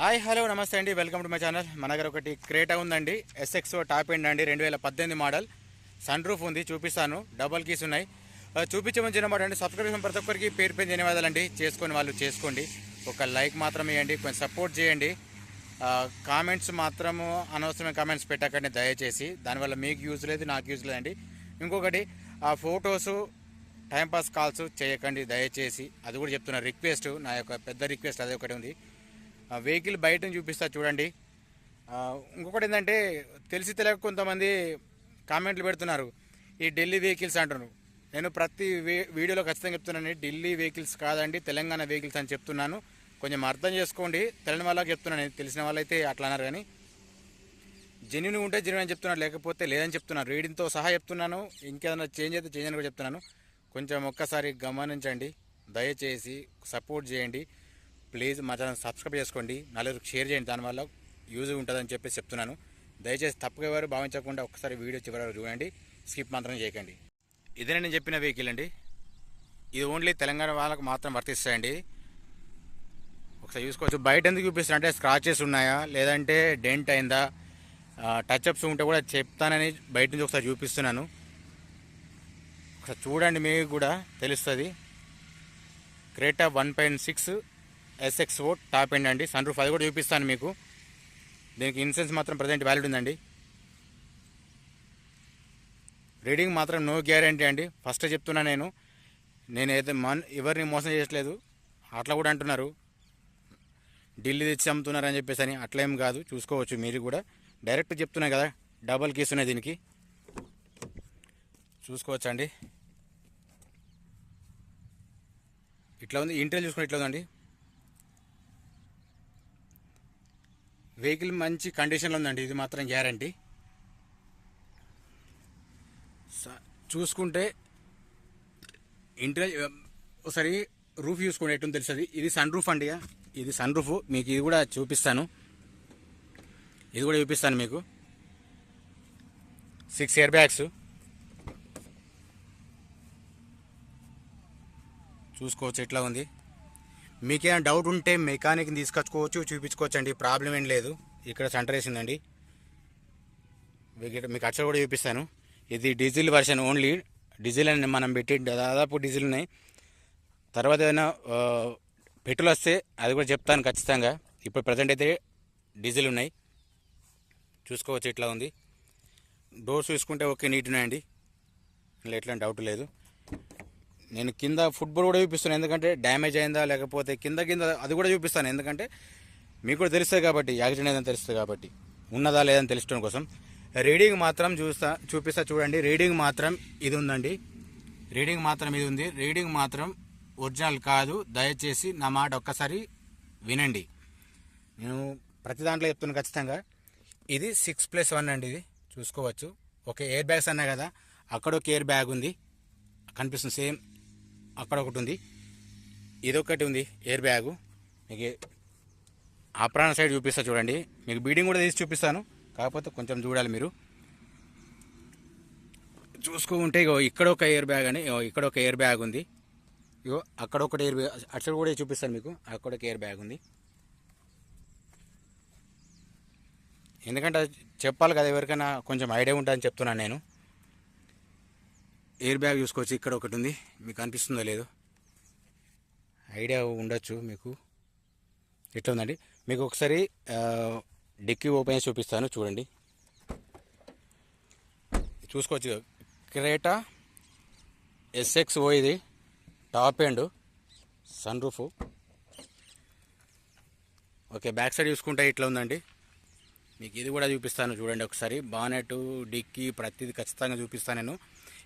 Hi hello నమస్తే అండి. Welcome to my channel. మన దగ్గర ఒకటి క్రేటా ఉందండి. ఎస్ఎక్స్ టాప్ ఎండ్ అండి. రెండు వేల పద్దెనిమిది మోడల్. సన్ రూఫ్ ఉంది చూపిస్తాను. డబల్ కీస్ ఉన్నాయి. చూపించమని చిన్న మాట అండి. సబ్స్క్రైబ్ ప్రతి ఒక్కరికి పేరు పేరు ధన్యవాదాలండి. చేసుకొని వాళ్ళు చేసుకోండి. ఒక లైక్ మాత్రం ఇవ్వండి. కొంచెం సపోర్ట్ చేయండి. కామెంట్స్ మాత్రము అనవసరమైన కామెంట్స్ పెట్టకండి దయచేసి. దానివల్ల మీకు యూజ్ లేదు నాకు యూజ్ లేదండి. ఇంకొకటి ఆ ఫొటోసు టైంపాస్ కాల్స్ చేయకండి దయచేసి. అది కూడా చెప్తున్నా. రిక్వెస్ట్ నా యొక్క పెద్ద రిక్వెస్ట్ అదే ఒకటి ఉంది. వెహికల్ బయటను చూపిస్తా చూడండి. ఇంకొకటి ఏంటంటే తెలిసి తెలియక కొంతమంది కామెంట్లు పెడుతున్నారు. ఈ ఢిల్లీ వెహికల్స్ అంటున్నారు. నేను ప్రతి వీడియోలో ఖచ్చితంగా చెప్తున్నాను ఢిల్లీ వెహికల్స్ కాదండి తెలంగాణ వెహికల్స్ అని చెప్తున్నాను. కొంచెం అర్థం చేసుకోండి తెలియని వాళ్ళకి చెప్తున్నాను. తెలిసిన వాళ్ళైతే అట్లా అన్నారు కానీ జెన్యున్ ఉంటే జెన్యున్ అని చెప్తున్నాను లేకపోతే లేదని చెప్తున్నాను రీడింగ్తో సహా చెప్తున్నాను. ఇంకేదైనా చేంజ్ అయితే చేంజ్ అని కూడా చెప్తున్నాను. కొంచెం ఒక్కసారి గమనించండి దయచేసి సపోర్ట్ చేయండి. ప్లీజ్ మా ఛానల్ సబ్స్క్రైబ్ చేసుకోండి. నలుగురికి షేర్ చేయండి. దానివల్ల యూజ్ ఉంటుందని చెప్పేసి చెప్తున్నాను. దయచేసి తప్పుగా ఎవరు భావించకుండా ఒకసారి వీడియో చివరి చూడండి. స్కిప్ మాత్రం చేయకండి. ఇదే నేను చెప్పిన వెహికల్ అండి? ఇది ఓన్లీ తెలంగాణ వాళ్ళకు మాత్రం వర్తిస్తాయండి. ఒకసారి చూసుకోవచ్చు. బయట ఎందుకు చూపిస్తున్నా అంటే స్క్రాచెస్ ఉన్నాయా? లేదంటే డెంట్ అయిందా? టచ్అప్స్ ఉంటే కూడా చెప్తానని బయట నుంచి ఒకసారి చూపిస్తున్నాను. ఒకసారి చూడండి మీకు కూడా తెలుస్తుంది. Creta one point six SX O top end అండి. సన్ రూఫ్ అది కూడా చూపిస్తాను మీకు. దీనికి ఇన్సూరెన్స్ మాత్రం ప్రజెంట్ వ్యాలిడ్ ఉందండి. రీడింగ్ మాత్రం నో గ్యారంటీ అండి. ఫస్ట్ చెప్తున్నా నేను. నేను అయితే మన్ ఎవరిని మోసం చేయట్లేదు అట్లా కూడా అంటున్నారు. ఢిల్లీ తెచ్చి అమ్ముతున్నారు అని చెప్పేసి అని. అట్లా ఏం కాదు. చూసుకోవచ్చు మీరు కూడా. డైరెక్ట్ చెప్తున్నాయి కదా. డబల్ కీస్ ఉన్నాయి దీనికి. చూసుకోవచ్చు అండి ఇట్లా ఉంది. ఇంటర్ చూసుకుని ఇట్లా ఉందండి. వెహికల్ మంచి కండిషన్లో ఉందండి. ఇది మాత్రం గ్యారంటీ చూసుకుంటే ఇంటర్ ఒకసారి రూఫ్ చూసుకోండి ఎటు తెలుస్తుంది ఇది సన్ రూఫ్ అండి ఇది సన్ రూఫ్ మీకు ఇది కూడా చూపిస్తాను. ఇది కూడా చూపిస్తాను మీకు. సిక్స్ ఇయర్ బ్యాగ్స్ చూసుకోవచ్చు ఎట్లా ఉంది. మీకేమైనా డౌట్ ఉంటే మెకానిక్ని తీసుకొచ్చుకోవచ్చు చూపించుకోవచ్చు అండి ప్రాబ్లం ఏం లేదు. ఇక్కడ సెంటర్ వేసిందండి. మీకు మీకు అచ్చలు కూడా చూపిస్తాను. ఇది డీజిల్ వర్షన్ ఓన్లీ డీజిల్ అని మనం పెట్టి దాదాపు డీజిల్ ఉన్నాయి. తర్వాత ఏదైనా పెట్రోల్ వస్తే అది కూడా చెప్తాను ఖచ్చితంగా. ఇప్పుడు ప్రజెంట్ అయితే డీజిల్ ఉన్నాయి. చూసుకోవచ్చు ఇట్లా ఉంది. డోర్స్ చూసుకుంటే ఓకే నీట్ ఉన్నాయండి. ఇట్లా ఎట్లాంటి డౌట్ లేదు. నేను కింద ఫుట్బాల్ కూడా చూపిస్తాను. ఎందుకంటే డ్యామేజ్ అయిందా లేకపోతే కింద కింద అది కూడా చూపిస్తాను. ఎందుకంటే మీకు కూడా తెలుస్తుంది కాబట్టి యాక్సిడెంట్ ఏదైనా తెలుస్తుంది కాబట్టి. ఉన్నదా లేదని తెలుసుకోవడం కోసం. రీడింగ్ మాత్రం చూస్తా చూపిస్తా చూడండి. రీడింగ్ మాత్రం ఇది ఉందండి. రీడింగ్ మాత్రం ఇది ఉంది. రీడింగ్ మాత్రం ఒరిజినల్ కాదు. దయచేసి నా మాట ఒక్కసారి వినండి. నేను ప్రతి దాంట్లో చెప్తున్నాను ఖచ్చితంగా. ఇది సిక్స్ ప్లస్ వన్ అండి ఇది. చూసుకోవచ్చు. ఒక ఎయిర్ బ్యాగ్స్ అన్నా కదా. అక్కడ ఒక ఎయిర్ బ్యాగ్ ఉంది. కనిపిస్తుంది. సేమ్ అక్కడ ఒకటి ఉంది. ఇదొకటి ఉంది ఎయిర్ బ్యాగు. మీకు ఆప్రాణ సైడ్ చూపిస్తా చూడండి. మీకు బీడింగ్ కూడా తీసి చూపిస్తాను. కాకపోతే కొంచెం చూడాలి మీరు. చూసుకుంటే ఇగో ఇక్కడ ఒక ఎయిర్ బ్యాగ్ అని ఇక్కడ ఒక ఎయిర్ బ్యాగ్ ఉంది. ఇగో అక్కడ ఒకటి ఎయిర్ బ్యాగ్ అటు సైడ్ కూడా చూపిస్తాను మీకు. అక్కడ ఒక ఎయిర్ బ్యాగ్ ఉంది. ఎందుకంటే చెప్పాలి కదా ఎవరికైనా కొంచెం ఐడియా ఉంటుందని చెప్తున్నాను నేను. ఎయిర్ బ్యాగ్ చూసుకోవచ్చు. ఇక్కడ ఒకటి ఉంది. మీకు అనిపిస్తుందో లేదో. ఐడియా ఉండొచ్చు మీకు. ఎట్లా ఉందండి? మీకు ఒకసారి డిక్కీ ఓపెన్ చేసి చూపిస్తాను. చూడండి. చూసుకోవచ్చు. క్రేటా ఎస్ఎక్స్ ఓ ఇది. Top end. Sun roof. Okay back side చూసుకుంటే ఇట్లా ఉందండి. మీకు ఇది కూడా చూపిస్తాను. చూడండి ఒకసారి. బానెట్ డిక్కీ ప్రతిదీ ఖచ్చితంగా చూపిస్తాను నేను.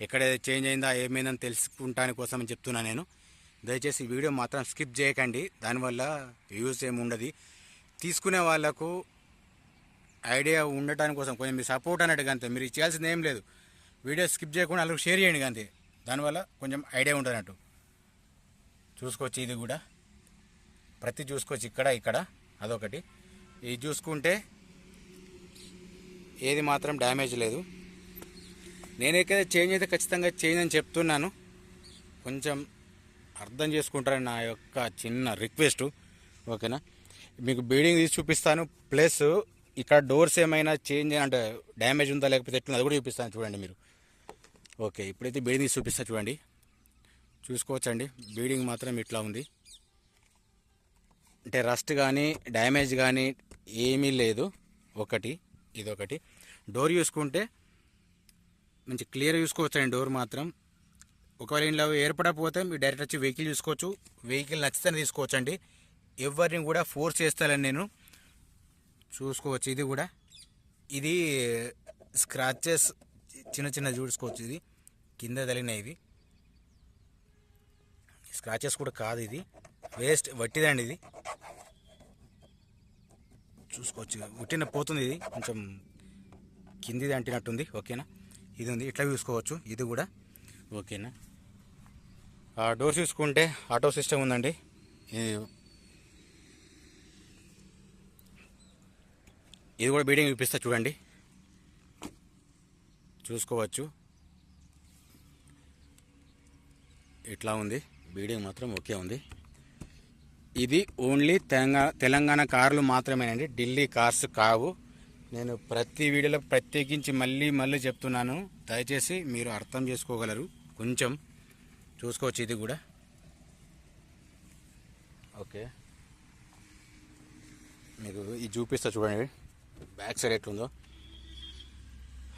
ఎక్కడ చేంజ్ అయిందా ఏమైందని తెలుసుకుంటాని కోసం అని చెప్తున్నా నేను. దయచేసి వీడియో మాత్రం స్కిప్ చేయకండి. దానివల్ల యూజ్ ఏమి ఉండదు. తీసుకునే వాళ్ళకు ఐడియా ఉండటాని కోసం కొంచెం మీరు సపోర్ట్ అన్నట్టుగా అంతే. మీరు చేయాల్సింది ఏం లేదు. వీడియో స్కిప్ చేయకుండా వాళ్ళకి షేర్ చేయండి అంతే. దానివల్ల కొంచెం ఐడియా ఉంటున్నట్టు చూసుకోవచ్చు ఇది కూడా. ప్రతి చూసుకోవచ్చు ఇక్కడ ఇక్కడ. అదొకటి. ఇది చూసుకుంటే ఏది మాత్రం డ్యామేజ్ లేదు. నేను ఎక్కడ చేంజ్ అయితే ఖచ్చితంగా చేంజ్ అని చెప్తున్నాను. కొంచెం అర్థం చేసుకుంటారని నా యొక్క చిన్న రిక్వెస్ట్. ఓకేనా? మీకు బీడింగ్ తీసి చూపిస్తాను. ప్లస్ ఇక్కడ డోర్స్ ఏమైనా చేంజ్ అంటే డ్యామేజ్ ఉందా లేకపోతే ఎట్లా అది కూడా చూపిస్తాను చూడండి మీరు. ఓకే ఇప్పుడైతే బీడింగ్ తీసి చూపిస్తా చూడండి. చూసుకోవచ్చండి. బీడింగ్ మాత్రం ఇట్లా ఉంది. అంటే రస్ట్ కానీ డ్యామేజ్ కానీ ఏమీ లేదు. ఒకటి ఇదొకటి. డోర్ చూసుకుంటే మంచి క్లియర్ చూసుకోవచ్చండి డోర్ మాత్రం. ఒకవేళ ఇంట్లో ఏర్పడకపోతే మీరు డైరెక్ట్ వచ్చి వెహికల్ చూసుకోవచ్చు. వెహికల్ నచ్చితే తీసుకోవచ్చు అండి ఎవరిని కూడా ఫోర్స్ చేస్తానని నేను. చూసుకోవచ్చు ఇది కూడా. ఇది స్క్రాచెస్ చిన్న చిన్న చూసుకోవచ్చు ఇది. కింద తగిలినాయి స్క్రాచెస్ కూడా కాదు ఇది. వేస్ట్ వట్టిదండి ఇది. చూసుకోవచ్చు. ఉట్టిన పోతుంది ఇది. కొంచెం కిందిది అంటినట్టుంది. ఓకేనా? ఇది ఉంది ఇట్లా చూసుకోవచ్చు ఇది కూడా. ఓకేనా? ఆ డోర్ చూసుకుంటే ఆటో సిస్టమ్ ఉందండి. ఇది- ఇది కూడా బీడింగ్ చూపిస్తా చూడండి. చూసుకోవచ్చు. ఇట్లా ఉంది. బీడింగ్ మాత్రం ఓకే ఉంది. ఇది ఓన్లీ తెలంగాణ తెలంగాణ కార్లు మాత్రమేనండి. ఢిల్లీ కార్స్ కావు. నేను ప్రతి వీడియోలో ప్రత్యేకించి మళ్ళీ మళ్ళీ చెప్తున్నాను. దయచేసి మీరు అర్థం చేసుకోగలరు. కొంచెం చూసుకోవచ్చు ఇది కూడా. ఓకే. మీకు ఇది చూపిస్తా చూడండి. బ్యాక్ సైడ్ ఎట్లుందో.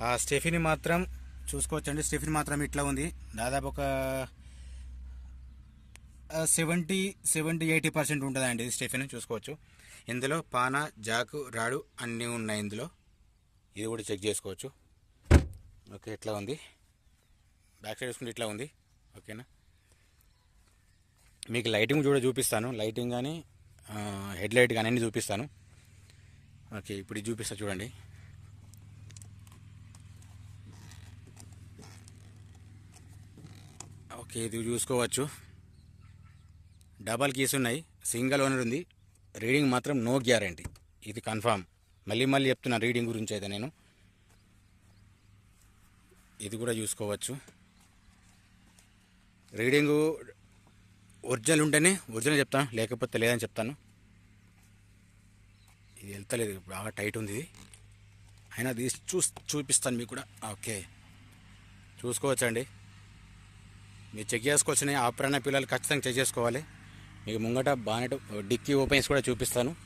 ఆ స్టెఫిని మాత్రం చూసుకోవచ్చండి. స్టెఫిని మాత్రం ఇట్లా ఉంది. దాదాపు ఒక సెవెంటీ సెవెంటీ ఎయిటీ పర్సెంట్ ఉంటుందండి ఇది స్టెఫిన్ చూసుకోవచ్చు. ఇందులో పానా జాకు రాడు అన్నీ ఉన్నాయి ఇందులో. ఇది కూడా చెక్ చేసుకోవచ్చు. ఓకే ఇట్లా ఉంది. బ్యాక్ సైడ్ చూసుకుంటే ఇట్లా ఉంది. ఓకేనా? మీకు లైటింగ్ కూడా చూపిస్తాను. లైటింగ్ కానీ హెడ్ లైట్ కానీ అన్నీ చూపిస్తాను. ఓకే ఇప్పుడు చూపిస్తా చూడండి. ఓకే ఇది చూసుకోవచ్చు. డబల్ కీస్ ఉన్నాయి. సింగిల్ ఓనర్ ఉంది. రీడింగ్ మాత్రం నో గ్యారంటీ. ఇది కన్ఫామ్. మళ్ళీ మళ్ళీ చెప్తున్నా రీడింగ్ గురించి అయితే నేను. ఇది కూడా చూసుకోవచ్చు. రీడింగు ఒరిజినల్ ఉంటేనే ఒరిజినల్ చెప్తాను లేకపోతే లేదని చెప్తాను. ఇది వెళ్తలేదు బాగా టైట్ ఉంది ఇది. అయినా తీసి చూ చూపిస్తాను మీకు కూడా. ఓకే. చూసుకోవచ్చండి. మీరు చెక్ చేసుకోవచ్చునే ఆపరణ పిల్లలు ఖచ్చితంగా చెక్ చేసుకోవాలి. మీకు ముంగట బానెట్ డిక్కీ ఓపెన్స్ కూడా చూపిస్తాను.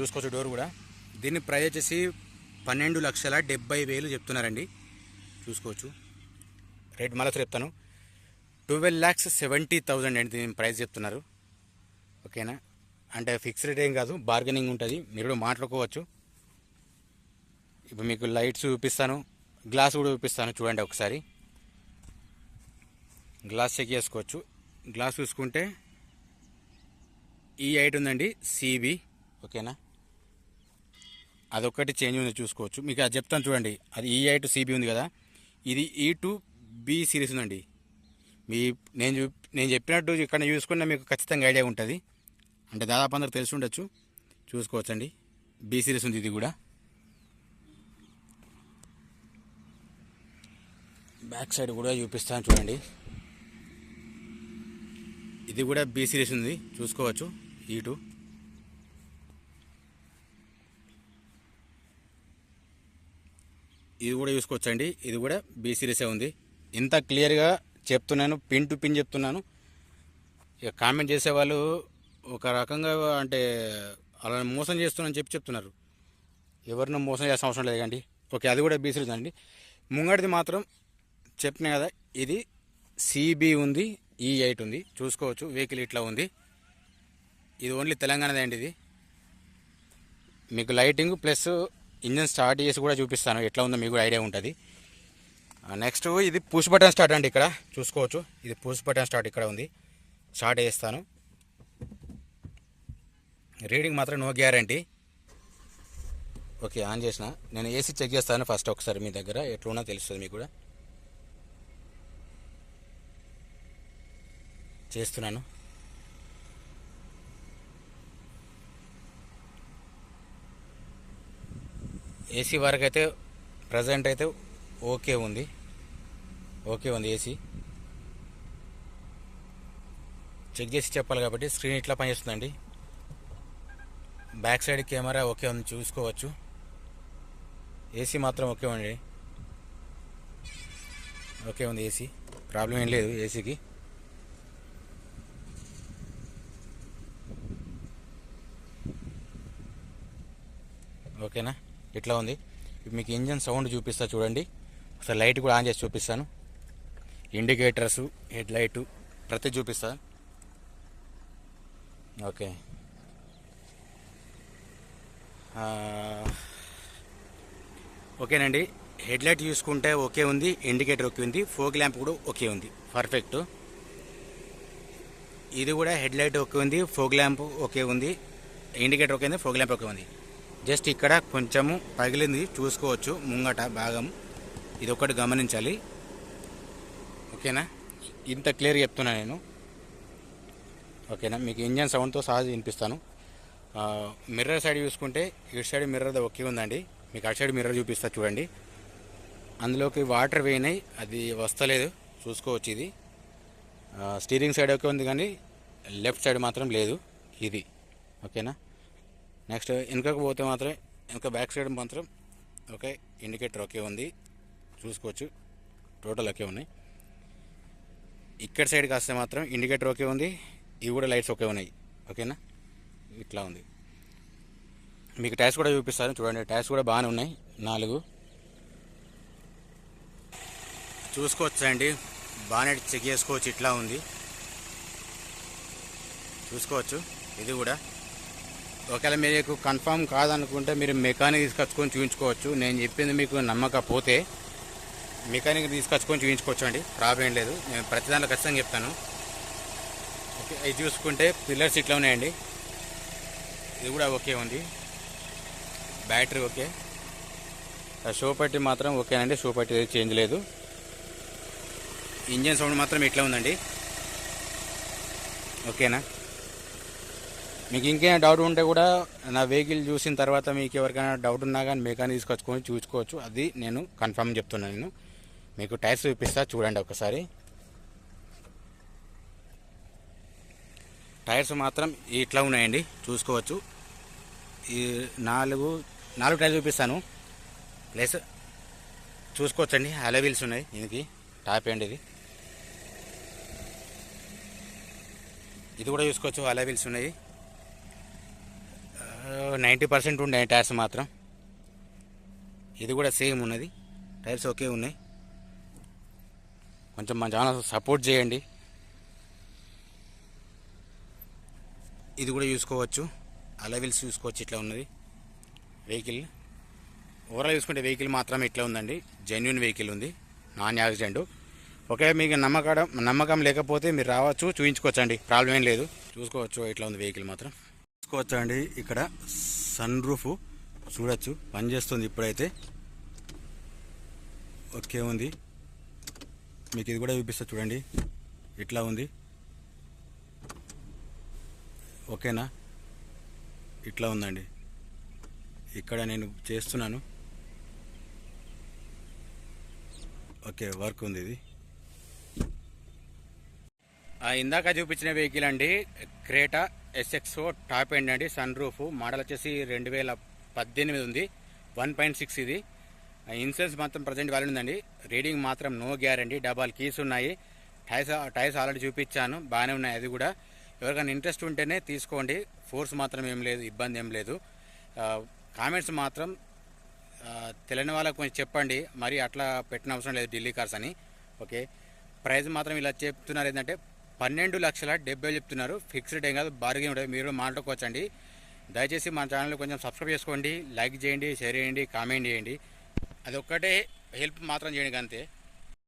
చూసుకోవచ్చు డోర్ కూడా. దీని ప్రైస్ వచ్చేసి పన్నెండు లక్షల డెబ్బై వేలు చెప్తున్నారండి. చూసుకోవచ్చు. రేట్ మళ్ళీ చెప్తాను. ట్వెల్వ్ ల్యాక్స్ సెవెంటీ థౌజండ్ అండి దీని ప్రైస్ చెప్తున్నారు. ఓకేనా? అంటే ఫిక్స్ రేట్ ఏం కాదు బార్గెనింగ్ ఉంటుంది. మీరు కూడా మాట్లాడుకోవచ్చు. ఇప్పుడు మీకు లైట్స్ చూపిస్తాను. గ్లాస్ కూడా చూపిస్తాను. చూడండి ఒకసారి. గ్లాస్ చెక్ చేసుకోవచ్చు. గ్లాస్ చూసుకుంటే ఈ ఐట్ ఉందండి సిబి ఓకేనా? అదొక్కటి చేంజ్ ఉంది చూసుకోవచ్చు. మీకు అది చెప్తాను చూడండి. అది ఈ ఐటు సిబి ఉంది కదా. ఇది ఈ టూ బి సిరీస్ ఉందండి. మీ నేను నేను చెప్పినట్టు ఇక్కడ చూసుకున్న మీకు ఖచ్చితంగా ఐడియా ఉంటుంది. అంటే దాదాపు అందరికి తెలిసి ఉండొచ్చు. చూసుకోవచ్చండి. బి సిరీస్ ఉంది ఇది కూడా. బ్యాక్ సైడ్ కూడా చూపిస్తాను చూడండి. ఇది కూడా బీ సిరీస్ ఉంది. చూసుకోవచ్చు. ఈ టూ ఇది కూడా చూసుకోవచ్చండి. ఇది కూడా బీ సిరీసే ఉంది. ఇంత క్లియర్గా చెప్తున్నాను. పిన్ టు పిన్ చెప్తున్నాను. ఇక కామెంట్ చేసేవాళ్ళు ఒక రకంగా అంటే అలా మోసం చేస్తున్నాను చెప్పి చెప్తున్నారు. ఎవరినో మోసం చేసిన అవసరం లేదు కండి ఓకే అది కూడా బీ సిరీస్ అండి. ముంగడిది మాత్రం చెప్పిన కదా ఇది సిబి ఉంది. ఈ ఎయిట్ ఉంది. చూసుకోవచ్చు. వెహికల్ ఇట్లా ఉంది. ఇది ఓన్లీ తెలంగాణదే అండి ఇది. మీకు లైటింగ్ ప్లస్ ఇంజన్ స్టార్ట్ చేసి కూడా చూపిస్తాను. ఎట్లా ఉందో మీకు కూడా ఐడియా ఉంటుంది. నెక్స్ట్ ఇది పుష్ బటన్ స్టార్ట్ అండి ఇక్కడ. చూసుకోవచ్చు. ఇది పుష్ బటన్ స్టార్ట్ ఇక్కడ ఉంది. స్టార్ట్ చేస్తాను. రీడింగ్ మాత్రం నో గ్యారంటీ ఓకే ఆన్ చేసిన. నేను ఏసీ చెక్ చేస్తాను ఫస్ట్ ఒకసారి మీ దగ్గర. ఎట్లున్నా తెలుస్తుంది మీకు కూడా. చేస్తున్నాను. ఏసీ వరకు అయితే ప్రజెంట్ అయితే ఓకే ఉంది. ఓకే ఉంది ఏసీ. చెక్ చేసి చెప్పాలి కాబట్టి స్క్రీన్ ఇట్లా పనిచేస్తుందండి. బ్యాక్ సైడ్ కెమెరా ఓకే ఉంది చూసుకోవచ్చు. ఏసీ మాత్రం ఓకే ఉంది. ఓకే ఉంది ఏసీ. ప్రాబ్లం ఏం లేదు ఏసీకి. ఓకేనా? ఇట్లా ఉంది? ఇప్పుడు మీకు ఇంజన్ సౌండ్ చూపిస్తా చూడండి. ఒకసారి లైట్ కూడా ఆన్ చేసి చూపిస్తాను. ఇండికేటర్స్ హెడ్ లైటు ప్రతి చూపిస్తా. ఓకే. ఓకేనండి. హెడ్ లైట్ చూసుకుంటే ఓకే ఉంది ఇండికేటర్ ఓకే ఉంది ఫోక్ ల్యాంప్ కూడా ఓకే ఉంది. పర్ఫెక్ట్. ఇది కూడా హెడ్ లైట్ ఓకే ఉంది ఫోక్ ల్యాంప్ ఓకే ఉంది ఇండికేటర్ ఓకే ఉంది ఫోక్ ల్యాంప్ ఓకే ఉంది. జస్ట్ ఇక్కడ కొంచెము పగిలింది. చూసుకోవచ్చు. ముంగట భాగం. ఇది ఒకటి గమనించాలి. ఓకేనా? ఇంత క్లియర్ చెప్తున్నా నేను. ఓకేనా? మీకు ఇంజన్ సౌండ్తో సహా వినిపిస్తాను. మిర్రర్ సైడ్ చూసుకుంటే ఇటు సైడ్ మిర్రర్ ఓకే ఉందండి. మీకు అటు సైడ్ మిర్రర్ చూపిస్తా చూడండి. అందులోకి వాటర్ వేయినాయి అది వస్తలేదు. చూసుకోవచ్చు ఇది. స్టీరింగ్ సైడ్ ఒకే ఉంది కానీ లెఫ్ట్ సైడ్ మాత్రం లేదు. ఇది. ఓకేనా? నెక్స్ట్ వెనుకకు పోతే మాత్రం వెనుక బ్యాక్ సైడ్ మాత్రం ఓకే ఇండికేటర్ ఓకే ఉంది. చూసుకోవచ్చు. టోటల్ ఒకే ఉన్నాయి. ఇక్కడ సైడ్కి వస్తే మాత్రం ఇండికేటర్ ఓకే ఉంది. ఇవి కూడా లైట్స్ ఒకే ఉన్నాయి. ఓకేనా? ఇట్లా ఉంది. మీకు టైర్స్ కూడా చూపిస్తాను. చూడండి టైర్స్ కూడా బాగానే ఉన్నాయి. నాలుగు. చూసుకోవచ్చు అండి బాగానే చెక్ చేసుకోవచ్చు. ఇట్లా ఉంది. చూసుకోవచ్చు. ఇది కూడా. ఒకవేళ మీకు కన్ఫామ్ కాదనుకుంటే మీరు మెకానిక్ తీసుకొచ్చుకొని చూపించుకోవచ్చు నేను చెప్పింది మీకు నమ్మకపోతే మెకానిక్ తీసుకొచ్చుకొని చూపించుకోవచ్చు అండి ప్రాబ్లం ఏం లేదు. నేను ప్రతి దాంట్లో ఖచ్చితంగా చెప్తాను. ఓకే ఇది చూసుకుంటే పిల్లర్స్ ఇట్లా ఉన్నాయండి. ఇది కూడా ఓకే ఉంది. Battery okay. ఆ షో పట్టి మాత్రం ఓకేనండి. షో పట్టి చేంజ్ లేదు. ఇంజన్ సౌండ్ మాత్రం ఇట్లా ఉందండి. ఓకేనా? మీకు ఇంకేమైనా డౌట్ ఉంటే కూడా నా వెహికల్ చూసిన తర్వాత మీకు ఎవరికైనా డౌట్ ఉన్నా కానీ మెకానిక్ తీసుకొచ్చుకొని చూసుకోవచ్చు. అది నేను కన్ఫర్మ్ చెప్తున్నాను నేను. మీకు టైర్స్ చూపిస్తా చూడండి ఒకసారి. టైర్స్ మాత్రం ఇట్లా ఉన్నాయండి. చూసుకోవచ్చు. ఈ నాలుగు నాలుగు టైర్స్ చూపిస్తాను. ప్లస్ చూసుకోవచ్చండి. అలా ఉన్నాయి దీనికి. టాప్ అండి ఇది. ఇది కూడా చూసుకోవచ్చు. అలా ఉన్నాయి. నైంటీ పర్సెంట్ ఉన్నాయి టైర్స్ మాత్రం. ఇది కూడా సేమ్ ఉన్నది. టైర్స్ ఓకే ఉన్నాయి. కొంచెం మా ఛానల్ సపోర్ట్ చేయండి. ఇది కూడా చూసుకోవచ్చు. అలవిల్స్ చూసుకోవచ్చు ఇట్లా ఉన్నది. వెహికల్. ఓవరాల్ చూసుకుంటే వెహికల్ మాత్రం ఇట్లా ఉందండి. జెన్యున్ వెహికల్ ఉంది. Non accident. ఓకే మీకు నమ్మకం నమ్మకం లేకపోతే మీరు రావచ్చు చూపించుకోవచ్చు అండి ప్రాబ్లం ఏం లేదు. చూసుకోవచ్చు ఇట్లా ఉంది వెహికల్ మాత్రం. చూసుకోవచ్చు అండి ఇక్కడ సన్ రూఫ్ చూడొచ్చు పనిచేస్తుంది ఇప్పుడైతే. ఓకే ఉంది. మీకు ఇది కూడా చూపిస్తా చూడండి. ఇట్లా ఉంది. ఓకేనా? ఇట్లా ఉందండి. ఇక్కడ నేను చేస్తున్నాను. ఓకే వర్క్ ఉంది ఇది. ఇందాక చూపించిన వెహికల్ అండి క్రేటా ఎస్ఎక్స్ఓ టాప్ ఎండ్ అండి సన్ రూఫ్. మోడల్ వచ్చేసి రెండు వేల పద్దెనిమిది ఉంది. వన్ పాయింట్ సిక్స్ ఇది. ఇన్సూరెన్స్ మాత్రం ప్రజెంట్ వాల్యూ ఉందండి. రీడింగ్ మాత్రం నో గ్యారంటీ డబల్ కీస్ ఉన్నాయి. టైర్స్ టైర్స్ ఆల్రెడీ చూపించాను బాగానే ఉన్నాయి అది కూడా. ఎవరికైనా ఇంట్రెస్ట్ ఉంటేనే తీసుకోండి. ఫోర్స్ మాత్రం ఏం లేదు ఇబ్బంది ఏం లేదు. కామెంట్స్ మాత్రం తెలియని వాళ్ళకి కొంచెం చెప్పండి. మరి అట్లా పెట్టిన అవసరం లేదు ఢిల్లీ కార్స్ అని. ఓకే. ప్రైస్ మాత్రం ఇలా చెప్తున్నారు ఏంటంటే పన్నెండు లక్షల డెబ్బై చెప్తున్నారు. ఫిక్స్డ్ ఏం కాదు బార్గెన్ ఉంటుంది. మీరు మాట్లాడుకోవచ్చండి. దయచేసి మా ఛానల్ కొంచెం సబ్స్క్రైబ్ చేసుకోండి లైక్ చేయండి షేర్ చేయండి కామెంట్ చేయండి. అది ఒక్కటే హెల్ప్ మాత్రం చేయండి అంతే.